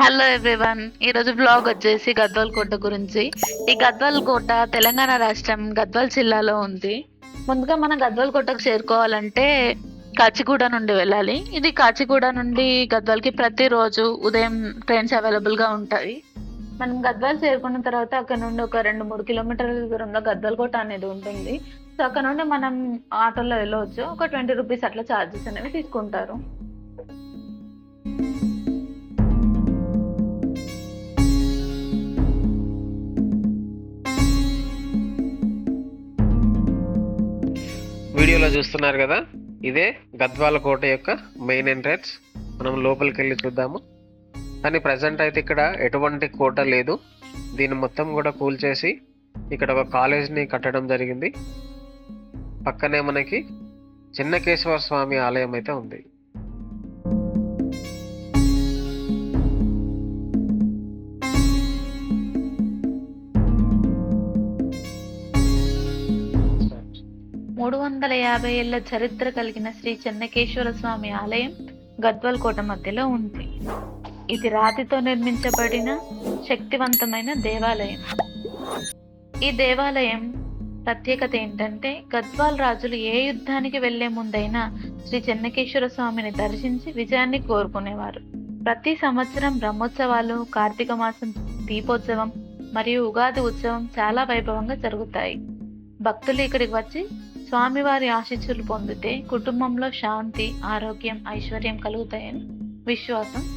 Hello everyone ఈరోజు blog వచ్చేసి గద్వాల్ కోట గురించి. ఈ గద్వాల్ కోట తెలంగాణ రాష్ట్రం గద్వాల్ జిల్లాలో ఉంది. ముందుగా మనం గద్వాల్ కోటకు చేరుకోవాలంటే కాచిగూడ నుండి వెళ్ళాలి. ఇది కాచిగూడ నుండి గద్వాల్కి ప్రతిరోజు ఉదయం ట్రైన్స్ అవైలబుల్గా ఉంటాయి. మనం గద్వాల్ చేరుకున్న తర్వాత అక్కడ నుండి ఒక రెండు మూడు కిలోమీటర్ల దూరంలో గద్వాల్ కోట అనేది ఉంటుంది. సో అక్కడ నుండి మనం ఆటోలో వెళ్ళవచ్చు. ఒక ట్వంటీ రూపీస్ అట్లా ఛార్జెస్ అనేవి తీసుకుంటారు. వీడియోలో చూస్తున్నారు కదా? ఇదే గద్వాల కోట యొక్క మెయిన్ ఎంట్రన్స్ మనం లోపలికి వెళ్ళి చూద్దాము. కానీ ప్రజెంట్ అయితే ఇక్కడ ఎటువంటి కోట లేదు. దీన్ని మొత్తం కూడా కూల్చేసి ఇక్కడ ఒక కాలేజ్ని కట్టడం జరిగింది. పక్కనే మనకి చిన్నకేశ్వర స్వామి ఆలయం అయితే ఉంది. మూడు వందల యాభై ఏళ్ళ చరిత్ర కలిగిన శ్రీ చెన్నకేశ్వర స్వామి ఆలయం గద్వాల్ కోట మధ్యలో ఉంది. ఇది రాతితో నిర్మించబడిన శక్తివంతమైన దేవాలయం. ఈ దేవాలయం ప్రత్యేకత ఏంటంటే గద్వాల్ రాజులు ఏ యుద్ధానికి వెళ్ళే ముందైనా శ్రీ చెన్నకేశ్వర స్వామిని దర్శించి విజయాన్ని కోరుకునేవారు. ప్రతి సంవత్సరం బ్రహ్మోత్సవాలు కార్తీక మాసం దీపోత్సవం మరియు ఉగాది ఉత్సవం చాలా వైభవంగా జరుగుతాయి. భక్తులు ఇక్కడికి వచ్చి స్వామివారి ఆశీస్సులు పొందితే కుటుంబంలో శాంతి ఆరోగ్యం ఐశ్వర్యం కలుగుతాయని విశ్వాసం.